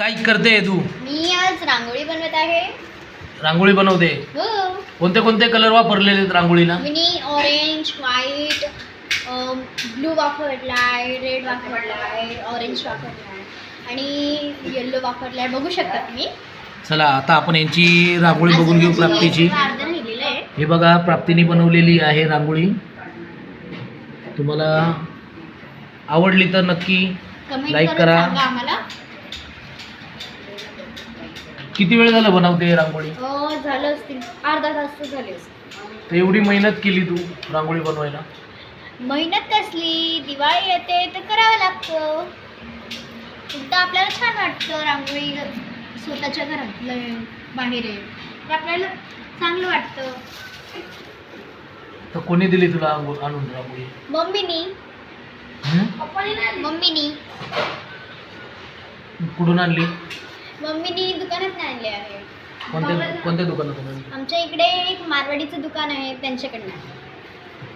काय करते तू? मी आज रांगोळी बनवत आहे. रांगोळी बनवते? हो. कोणते कोणते कलर वापरलेले आहेत रांगोळीला? मी ऑरेंज व्हाईट ब्लू वापरलाय रेड वापरलाय ऑरेंज वापरलाय आणि येल्लो वापरलाय बघू शकता तुम्ही? चला आता आपण यांची रांगोळी बघून घेऊ प्राप्तीची. एक अर्ध राहिलेलं आहे. हे बघा प्राप्तीने बनवलेली आहे रांगोळी. तुम्हाला आवडली तर नक्की कमेंट करून करा. सांगा आम्हाला. किती वेळ झालं बनवते रांगोळी? हो झालं असतील. अर्धा तास तर झाले असतील. तर एवढी मेहनत केली तू रांगोळी बनवायला? मेहनत कसली? दिवाळी येते तर करावं लागतं. एकदा आपल्याला छान वाटतं रांगोळी स्वतःच्या घरातलं बाहेर. आहे आपल्याला चांगलं वाटतं. तर कोणी दिली तुला आणून रांगोळी? मम्मीनी. हं? मम्मीनी. कुठून आणली? मम्मीनी दुकानात आणले आहे. कोणत्या कोणत्या दुकानातून आणली आमच्या इकडे एक मारवाडीचं दुकान आहे त्यांच्याकडनं.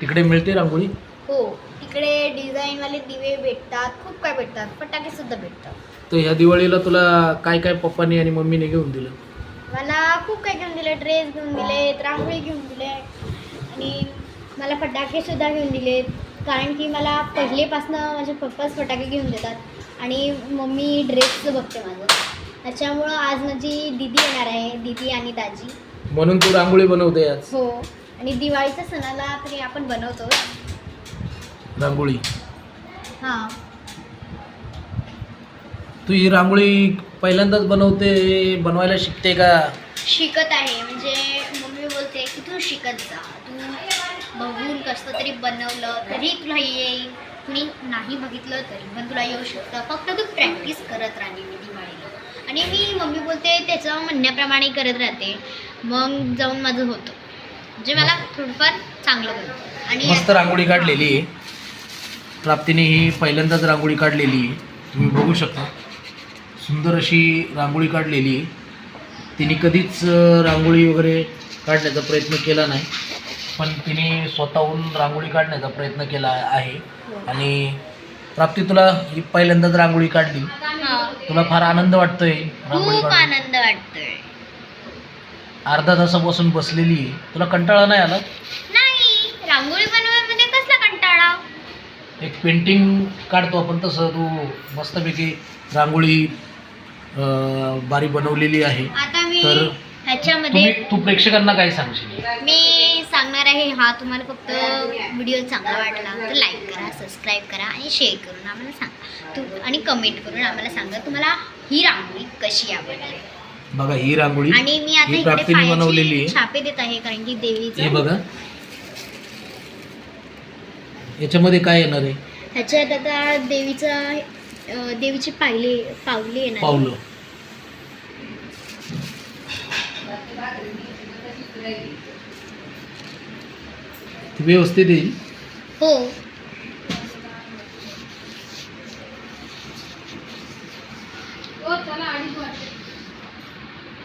तिकडे मिळते रांगोळी? हो तिकडे डिझाईनवाले दिवे भेटतात खूप काय भेटतात फटाके सुद्धा भेटतात. तर ह्या दिवाळीला तुला काय काय पप्पानी आणि मम्मीने घेऊन दिलं? मला खूप काही घेऊन दिले ड्रेस घेऊन दिले रांगोळी घेऊन दिले आणि मला फटाके सुद्धा घेऊन दिलेत कारण की मला पहिलेपासनं माझे पप्पाच फटाके घेऊन देतात आणि मम्मी ड्रेसचं बघते माझं. त्याच्यामुळं आज माझी दिदी येणार आहे दिदी आणि दाजी. म्हणून तू रांगोळी बनवते आज? हो. आणि दिवाळीच्या सणाला तरी आपण बनवतो. रांगोळी? हां. तू ही रांगोळी पहिल्यांदाच बनवते बनवायला शिकते का? शिकत आहे. म्हणजे मम्मी बोलते की तू शिकत जा. तू बघून कसं तरी बनवलं तरी तुला येईल. कुणी नाही बघितलं तरी पण तुला येऊ शकतं. फक्त तू प्रॅक्टिस करत राहणे मी दिवाळीला. आणि मी मम्मी बोलते त्याचं म्हणण्याप्रमाणे करत राहते. मग जाऊन माझं होतं. म्हणजे मला थोडंफार चांगलं बनतं आणि मस्त रांगोळी काढलेली. आहे प्राप्तीने ही पहिल्यांदाच रांगोळी काढलेली. आहे तुम्ही बघू शकता. सुंदर अशी रांगोळी काढलेली. आहे तिने कधीच रांगोळी वगैरे काढण्याचा प्रयत्न केला नाही. पण तिने स्वतःहून रांगोळी काढण्याचा प्रयत्न केला आहे. आणि प्राप्ती तुला ही पहिल्यांदाच रांगोळी काढली. तुला फार आनंद वाटतोय रांगोळी खूप काढून आनंद वाटतोय. अर्धा तासापासून बसलेली आहे. तुला कंटाळा नाही आला? नाही. रांगोळी बनवण्यामध्ये कसला कंटाळा? एक पेंटिंग काढतो आपण तसं. तू मस्तपैकी रांगोळी अं, बारी बनवलेली आहे. आता मी तर ह्याच्यामध्ये तुम्ही तू प्रेक्षकांना काय सांगशील? मी सांगणार आहे हा तुम्हाला फक्त व्हिडिओ चांगला वाटला तर लाईक करा सबस्क्राईब करा आणि शेअर करून आम्हाला सांगा. तू आणि कमेंट करून आम्हाला सांगा तुम्हाला ही रांगोळी कशी आवडली. बघा ही रांगोळी आणि मी आता इकडे बनवलेली छापे देत आहे कारण की हे देवीचं बघा. याच्यामध्ये काय येणार आहे? ह्याच्यात आता देवीचा देवीची पायले पावले येणार पावलं. ती व्यवस्थित येईल. हो.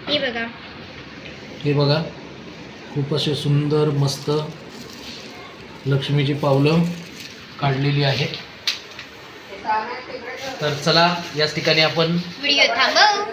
हे बघा. हे बघा. खूप असे सुंदर मस्त लक्ष्मीची पावलं काढलेली आहेत. तर चला याच ठिकाणी आपण व्हिडिओ थांबव.